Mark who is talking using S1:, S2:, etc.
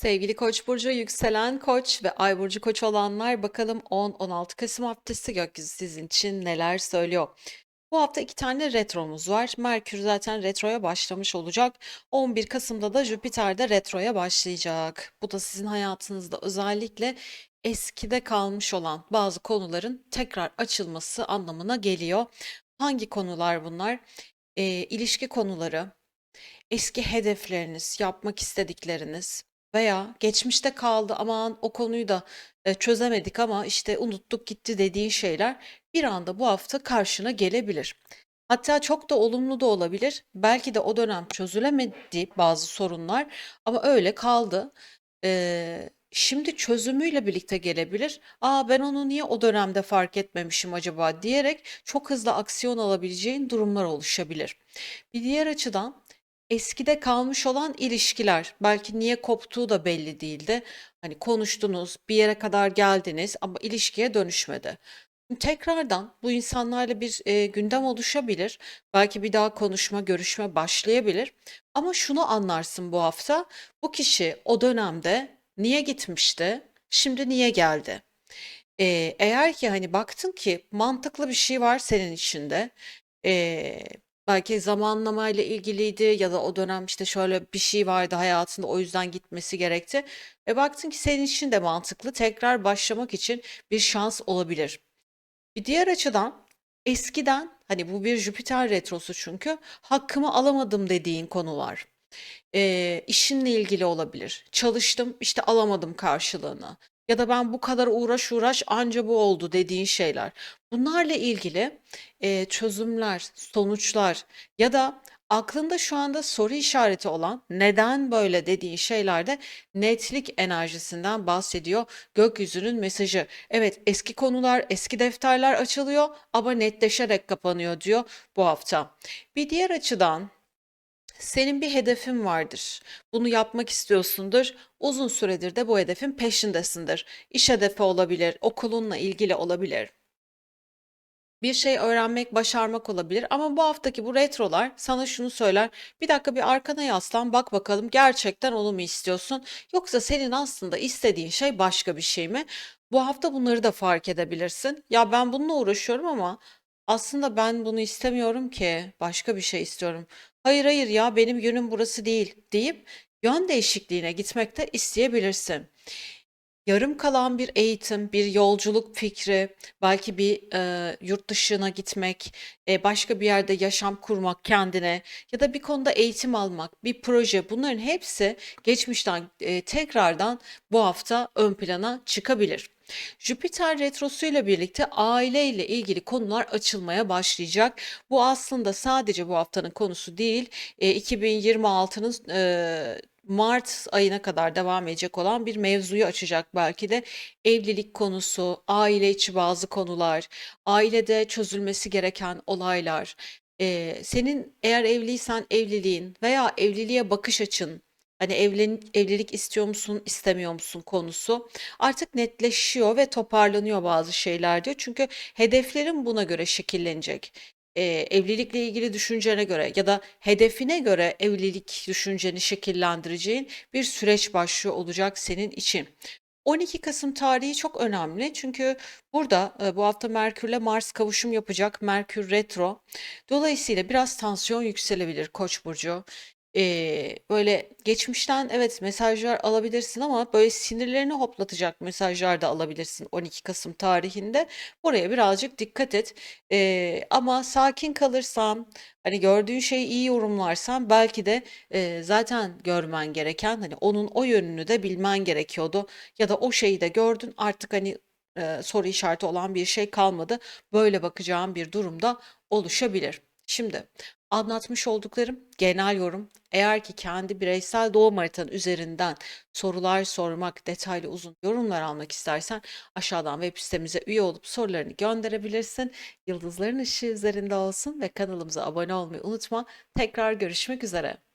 S1: Sevgili Koç burcu, yükselen Koç ve Ay burcu Koç olanlar bakalım 10-16 Kasım haftası gökyüzü sizin için neler söylüyor. Bu hafta iki tane retromuz var. Merkür zaten retroya başlamış olacak. 11 Kasım'da da Jüpiter de retroya başlayacak. Bu da sizin hayatınızda özellikle eskide kalmış olan bazı konuların tekrar açılması anlamına geliyor. Hangi konular bunlar? Ee, ilişki konuları, eski hedefleriniz, yapmak istedikleriniz veya geçmişte kaldı aman o konuyu da e, çözemedik ama işte unuttuk gitti dediğin şeyler bir anda bu hafta karşına gelebilir. Hatta çok da olumlu da olabilir. Belki de o dönem çözülemedi bazı sorunlar ama öyle kaldı. Ee, şimdi çözümüyle birlikte gelebilir. Aa ben onu niye o dönemde fark etmemişim acaba diyerek çok hızlı aksiyon alabileceğin durumlar oluşabilir. Bir diğer açıdan eskide kalmış olan ilişkiler belki niye koptuğu da belli değildi. Hani konuştunuz, bir yere kadar geldiniz ama ilişkiye dönüşmedi. Tekrardan bu insanlarla bir e, gündem oluşabilir. Belki bir daha konuşma, görüşme başlayabilir. Ama şunu anlarsın bu hafta. Bu kişi o dönemde niye gitmişti? Şimdi niye geldi? Ee, eğer ki hani baktın ki mantıklı bir şey var senin içinde. Ee, belki zamanlamayla ilgiliydi ya da o dönem işte şöyle bir şey vardı hayatında o yüzden gitmesi gerekti. E baktın ki senin için de mantıklı tekrar başlamak için bir şans olabilir. Bir diğer açıdan eskiden hani bu bir Jüpiter retrosu çünkü hakkımı alamadım dediğin konular. Ee, işinle ilgili olabilir. Çalıştım işte alamadım karşılığını. Ya da ben bu kadar uğraş uğraş anca bu oldu dediğin şeyler. Bunlarla ilgili e, çözümler, sonuçlar ya da aklında şu anda soru işareti olan neden böyle dediğin şeylerde netlik enerjisinden bahsediyor gökyüzünün mesajı. Evet eski konular, eski defterler açılıyor ama netleşerek kapanıyor diyor bu hafta. Bir diğer açıdan senin bir hedefin vardır. Bunu yapmak istiyorsundur. Uzun süredir de bu hedefin peşindesindir. İş hedefi olabilir, okulunla ilgili olabilir. Bir şey öğrenmek, başarmak olabilir ama bu haftaki bu retrolar sana şunu söyler. Bir dakika bir arkana yaslan, bak bakalım gerçekten onu mu istiyorsun? Yoksa senin aslında istediğin şey başka bir şey mi? Bu hafta bunları da fark edebilirsin. Ya ben bununla uğraşıyorum ama aslında ben bunu istemiyorum ki. Başka bir şey istiyorum. Hayır hayır ya benim yönüm burası değil deyip yön değişikliğine gitmek de isteyebilirsin. Yarım kalan bir eğitim, bir yolculuk fikri, belki bir e, yurt dışına gitmek, e, başka bir yerde yaşam kurmak kendine ya da bir konuda eğitim almak, bir proje bunların hepsi geçmişten e, tekrardan bu hafta ön plana çıkabilir. Jüpiter retrosu ile birlikte aile ile ilgili konular açılmaya başlayacak. Bu aslında sadece bu haftanın konusu değil, e, 2026'nın e, Mart ayına kadar devam edecek olan bir mevzuyu açacak belki de evlilik konusu, aile içi bazı konular, ailede çözülmesi gereken olaylar. E, senin eğer evliysen evliliğin veya evliliğe bakış açın, Hani evlen evlilik istiyor musun, istemiyor musun konusu artık netleşiyor ve toparlanıyor bazı şeyler diyor. Çünkü hedeflerin buna göre şekillenecek. Eee, evlilikle ilgili düşüncene göre ya da hedefine göre evlilik düşünceni şekillendireceğin bir süreç başlıyor olacak senin için. 12 Kasım tarihi çok önemli çünkü burada bu hafta Merkürle Mars kavuşum yapacak. Merkür retro. Dolayısıyla biraz tansiyon yükselebilir Koç burcu. Eee, böyle geçmişten evet mesajlar alabilirsin ama böyle sinirlerini hoplatacak mesajlar da alabilirsin 12 Kasım tarihinde. Buraya birazcık dikkat et. Eee, ama sakin kalırsan, hani gördüğün şeyi iyi yorumlarsan belki de eee, zaten görmen gereken hani onun o yönünü de bilmen gerekiyordu ya da o şeyi de gördün artık hani eee, soru işareti olan bir şey kalmadı. Böyle bakacağım bir durumda oluşabilir. Şimdi anlatmış olduklarım genel yorum. Eğer ki kendi bireysel doğum haritan üzerinden sorular sormak, detaylı uzun yorumlar almak istersen aşağıdan web sitemize üye olup sorularını gönderebilirsin. Yıldızların ışığı üzerinde olsun ve kanalımıza abone olmayı unutma. Tekrar görüşmek üzere.